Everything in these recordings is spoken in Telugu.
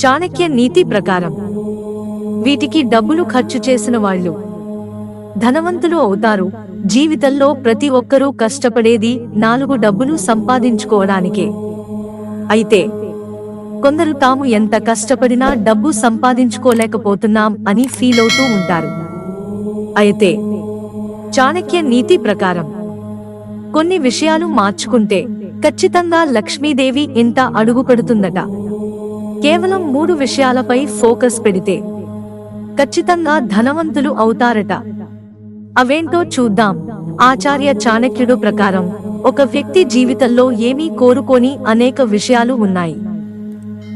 చాణక్య నీతి ప్రకారం. వీటికి డబ్బులు ఖర్చు చేసిన వాళ్ళు. ధనవంతులు అవుతారు. జీవితంలో ప్రతి ఒక్కరూ కష్టపడేది నాలుగు డబ్బులు సంపాదించుకోవడానికే. అయితే కొందరు తాము ఎంత కష్టపడినా డబ్బు సంపాదించుకోలేకపోతున్నాం అని ఫీల్ అవుతూ ఉంటారు. అయితే చాణక్య నీతి ప్రకారం. కొన్ని విషయాలు మార్చుకుంటే ఖచ్చితంగా లక్ష్మీదేవి ఇంత అడుగుపెడుతుందట కేవలం మూడు విషయాలపై ఫోకస్ పెడితే ఖచ్చితంగా ధనవంతులు అవుతారట. అవేంటో చూద్దాం. ఆచార్య చాణక్యుడు ప్రకారం ఒక వ్యక్తి జీవితంలో ఏమీ కోరుకోని అనేక విషయాలు ఉన్నాయి.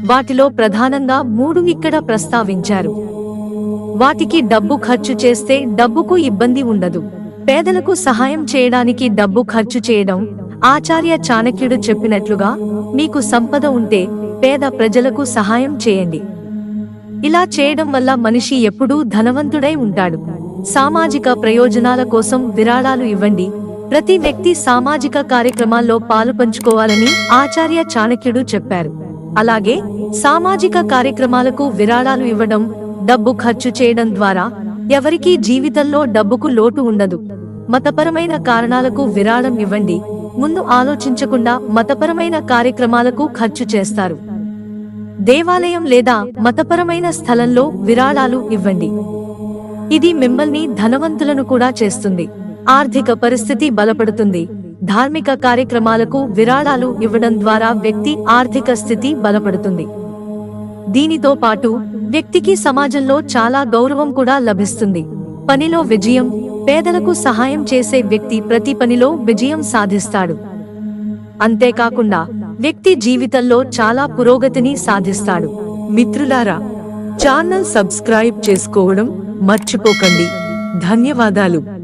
వాటిలో ప్రధానంగా మూడు ఇక్కడ ప్రస్తావించారు. వాటికి డబ్బు ఖర్చు చేస్తే డబ్బుకు ఇబ్బంది ఉండదు. పేదలకు సహాయం చేయడానికి డబ్బు ఖర్చు చేయడం ఆచార్య చాణక్యుడు చెప్పినట్లుగా మీకు సంపద ఉంటే పేద ప్రజలకు సహాయం చేయండి. ఇలా చేయడం వల్ల మనిషి ఎప్పుడూ ధనవంతుడై ఉంటాడు. సామాజిక ప్రయోజనాల కోసం విరాళాలు ఇవ్వండి. ప్రతి వ్యక్తి సామాజిక కార్యక్రమాల్లో పాలు పంచుకోవాలని ఆచార్య చాణక్యుడు చెప్పారు. అలాగే సామాజిక కార్యక్రమాలకు విరాళాలు ఇవ్వడం డబ్బు ఖర్చు చేయడం ద్వారా ఎవరికీ జీవితంలో డబ్బుకు లోటు ఉండదు. మతపరమైన కారణాలకు విరాళం ఇవ్వండి. ముందు ఆలోచించకుండా మతపరమైన కార్యక్రమాలకు ఖర్చు చేస్తారు. దేవాలయం లేదా మతపరమైన స్థలంలో విరాళాలు ఇవ్వండి. ఇది మిమ్మల్ని ధనవంతులను కూడా చేస్తుంది. ఆర్థిక పరిస్థితి బలపడుతుంది. ధార్మిక కార్యక్రమాలకు విరాళాలు ఇవ్వడం ద్వారా వ్యక్తి ఆర్థిక స్థితి బలపడుతుంది. దీనితో పాటు వ్యక్తికి సమాజంలో చాలా గౌరవం కూడా లభిస్తుంది. పనిలో విజయం పేదలకు సహాయం చేసే వ్యక్తి ప్రతి పనిలో విజయం సాధిస్తాడు. అంతేకాకుండా వ్యక్తి జీవితంలో చాలా పురోగతిని సాధిస్తాడు. మిత్రులారా ఛానల్ సబ్స్క్రైబ్ చేసుకోవడం మర్చిపోకండి. ధన్యవాదాలు.